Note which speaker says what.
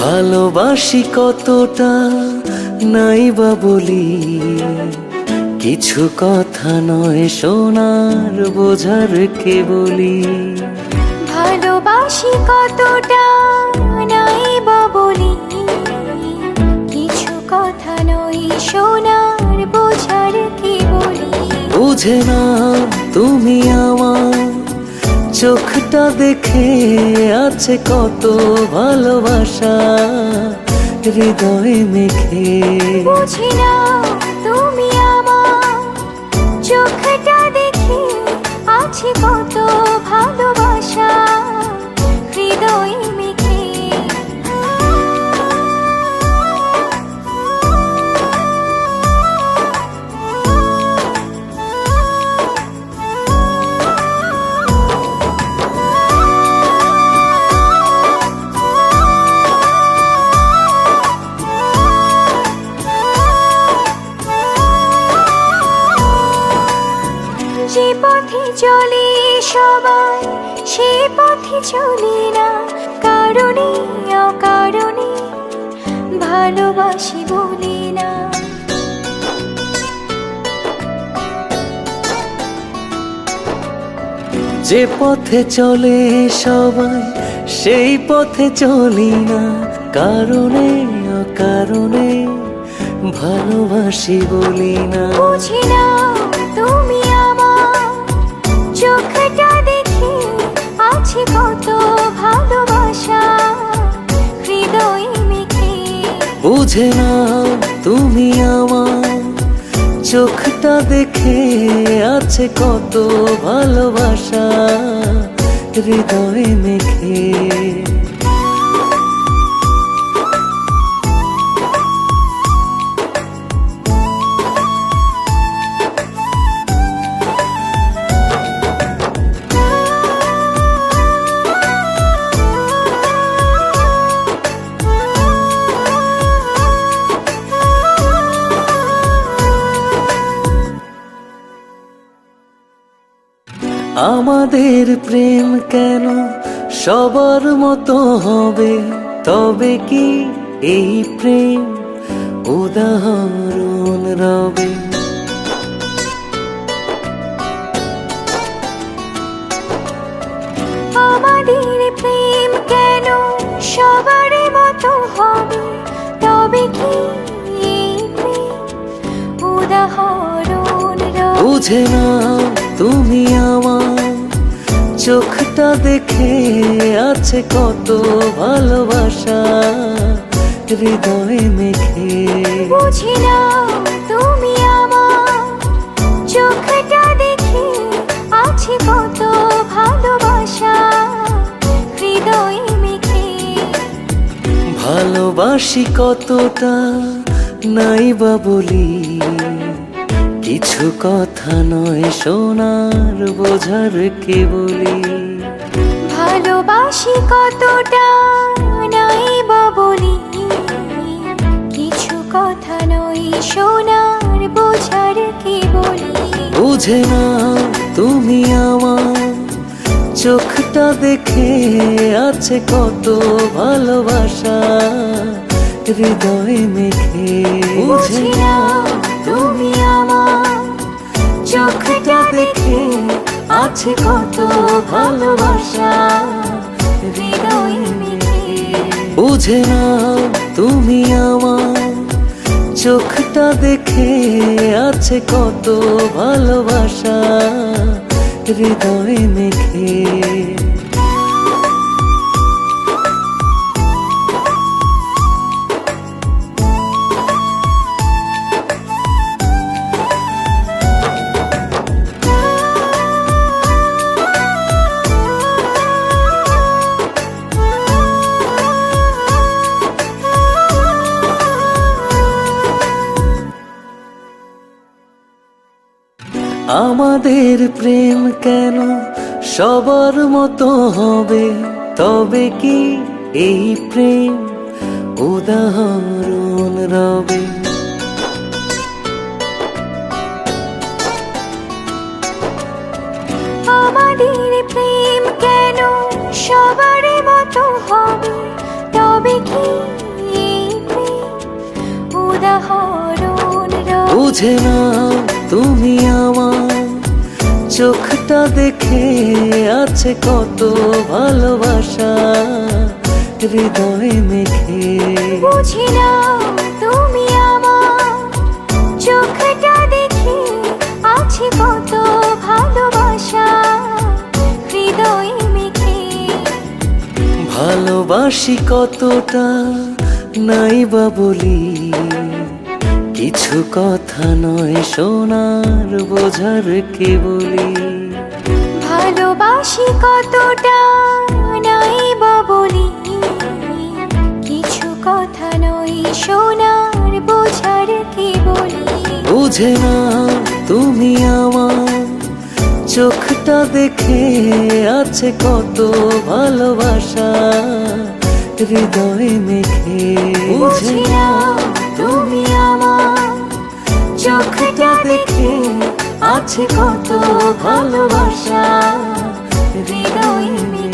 Speaker 1: ভালোবাসি কতটা নাই বা বলি। কিছু কথা নয় সোনার বোঝার কে বলি।
Speaker 2: ভালোবাসি কতটা নাই বা বলি। কিছু কথা নয় সোনার বোঝার কে বলি।
Speaker 1: বুঝে না তুমি চোখটা দেখে আছে কত ভালোবাসা হৃদয় মেখে।
Speaker 2: তুমি আমার চোখটা দেখে আছে কত যে পথে চলে সবাই সে পথে চলি না। কারণে অকারণে ভালোবাসি বলি না।
Speaker 1: যে পথে চলে সবাই সেই পথে চলি না। কারণে অকারণে ভালোবাসি বলি না।
Speaker 2: বুঝি না।
Speaker 1: বুঝে না তুমি আমার। চোখটা দেখে আছে কত ভালোবাসা হৃদয়ে মেখে। আমাদের প্রেম কেন সবার মতো হবে? তবে কি এই প্রেম উদাহরণ রবে?
Speaker 2: আমাদের প্রেম কেন সবার মতো হবে? তবে কি উদাহরণ
Speaker 1: বুঝে না তুমি আমার চোখটা দেখে আছে কত ভালোবাসা হৃদয়ে মেখে।
Speaker 2: বুঝি না তুমি আমার চোখটা দেখে আছে কত ভালোবাসা হৃদয় মেখে।
Speaker 1: ভালোবাসি কতটা নাই বা বলি। কিছু কথা নয় সোনার বোঝার কে বলি?
Speaker 2: ভালোবাসি কতটা নাই বলি? কিছু কথা নয় সোনার বোঝার কে বলি?
Speaker 1: বুঝে না তুমি আমার চোখটা দেখে আছে কত ভালোবাসা হৃদয় মেখে।
Speaker 2: বুঝি না তুমি
Speaker 1: চোখটা দেখে আছে কত ভালোবাসা। বুঝে না তুমি আমার। চোখটা দেখে আছে কত ভালোবাসা। হৃদয় মেখে। আমাদের প্রেম কেন সবার মতো হবে? তবে কি এই প্রেম উদাহরণ রবে?
Speaker 2: আমাদের প্রেম কেন সবার মতো হবে? তবে কি উদাহরণ
Speaker 1: বুঝে না তুমি আমার চোখটা দেখে আছে কত ভালোবাসা হৃদয়ে মেখে।
Speaker 2: বুঝি না তুমি আমার চোখটা দেখে আছে কত ভালোবাসা হৃদয় মেখে।
Speaker 1: ভালোবাসি কতটা নাই বা বলি। কিছু কথা নয় সোনার বোঝার কে বলি?
Speaker 2: ভালোবাসি কতটা নাই বলি? কিছু কথা নয় সোনার বোঝার কি বলি?
Speaker 1: বুঝে না তুমি আমার চোখটা দেখে আছে কত ভালোবাসা হৃদয় মেখে। বুঝে না আছে কত ভালোবাসা হৃদয়